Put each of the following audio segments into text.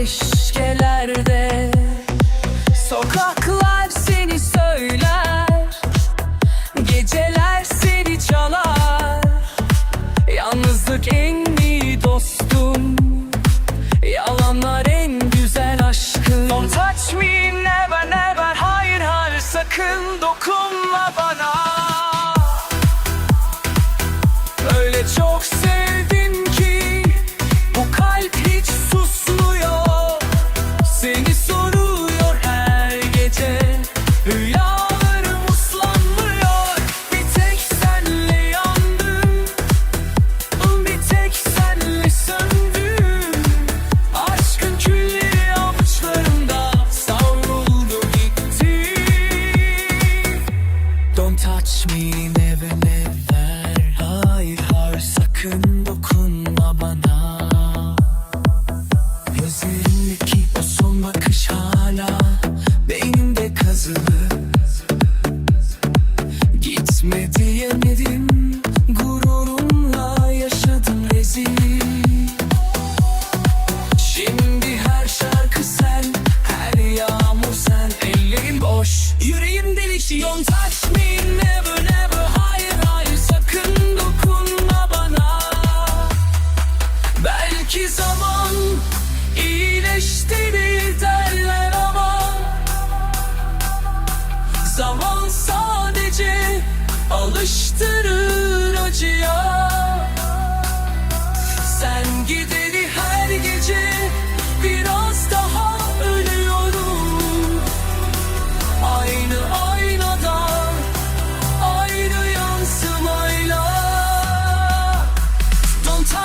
keşkelerde. Sokaklar seni söyler Geceler seni çalar. Yalnızlık en iyi dostum Yalanlar en güzel aşkın Don't touch me never never Hayır hayır sakın dokunma bana. Gözündeki o son bakış hala Beynimde kazılı. Gitme diyemedim Gururumla yaşadım rezil. Şimdi her şarkı Her yağmur Ellerim boş Yüreğim delişiyor taş.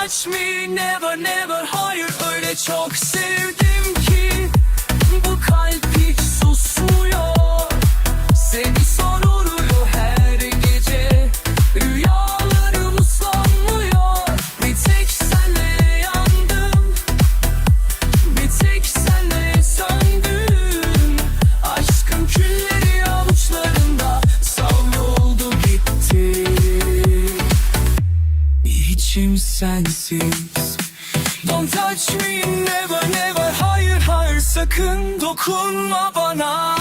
touch me never never hayır öyle çok sevdim. içim sensiz. Don't touch me never never. Hayır hayır sakın dokunma bana.